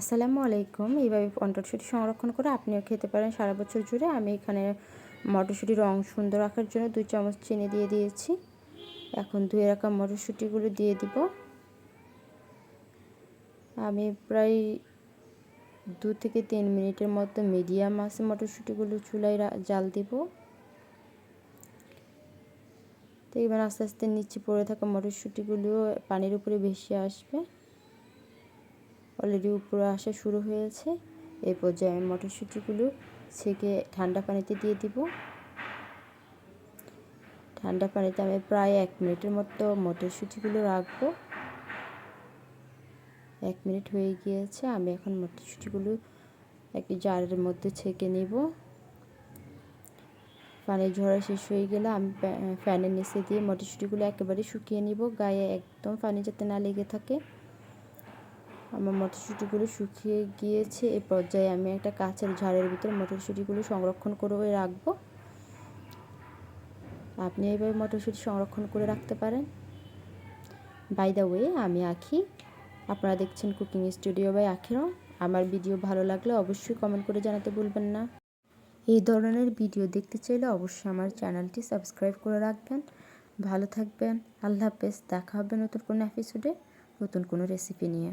আসসালামু আলাইকুম। এইভাবে মটরশুঁটি সংরক্ষণ করে আপনিও খেতে পারেন সারা বছর জুড়ে। আমি এখানে মটরশুঁটির রং সুন্দর রাখার জন্য দুই চামচ চিনি দিয়ে দিয়েছি। এখন ধুয়ে রাখা মটরশুঁটিগুলো দিয়ে দিব। আমি প্রায় দু থেকে তিন মিনিটের মতো মিডিয়াম আছে মটরশুঁটিগুলো চুলায় জাল দিব। তো এবার আস্তে আস্তে নিচে পড়ে থাকা মটরশুঁটিগুলো পানির উপরে ভেসে আসবে। অলরেডি উপরে আসা শুরু হয়েছে। এই পর্যায়ে আমি মটরশুঁটিগুলো ছেঁকে ঠান্ডা পানিতে দিয়ে দিব। ঠান্ডা পানিতে আমি প্রায় এক মিনিটের মতো মটরশুঁটিগুলো রাখব। এক মিনিট হয়ে গিয়েছে, আমি এখন মটরশুঁটিগুলো একটি জারের মধ্যে ছেঁকে নেব। পানি ঝরা শেষ হয়ে গেলে আমি ফ্যানের নিচে দিয়ে মটরশুঁটিগুলো একেবারে শুকিয়ে নিব। গায়ে একদম পানি যাতে না লেগে থাকে। আমার মটরশুঁটিগুলো শুকিয়ে গিয়েছে। এ পর্যায়ে আমি একটা কাঁচের ঝাড়ের ভিতরে মটরশুঁটিগুলো সংরক্ষণ করে রাখব। আপনি এইভাবে মটরশুঁটি সংরক্ষণ করে রাখতে পারেন। বাই দ্য ওয়ে আমি আঁকি আপনারা দেখছেন কুকিং স্টুডিও বাই আখিরও। আমার ভিডিও ভালো লাগলে অবশ্যই কমেন্ট করে জানাতে ভুলবেন না। এই ধরনের ভিডিও দেখতে চাইলে অবশ্যই আমার চ্যানেলটি সাবস্ক্রাইব করে রাখবেন। ভালো থাকবেন। আল্লাহ হাফেজ। দেখা হবে নতুন কোনো এপিসোডে নতুন কোনো রেসিপি নিয়ে।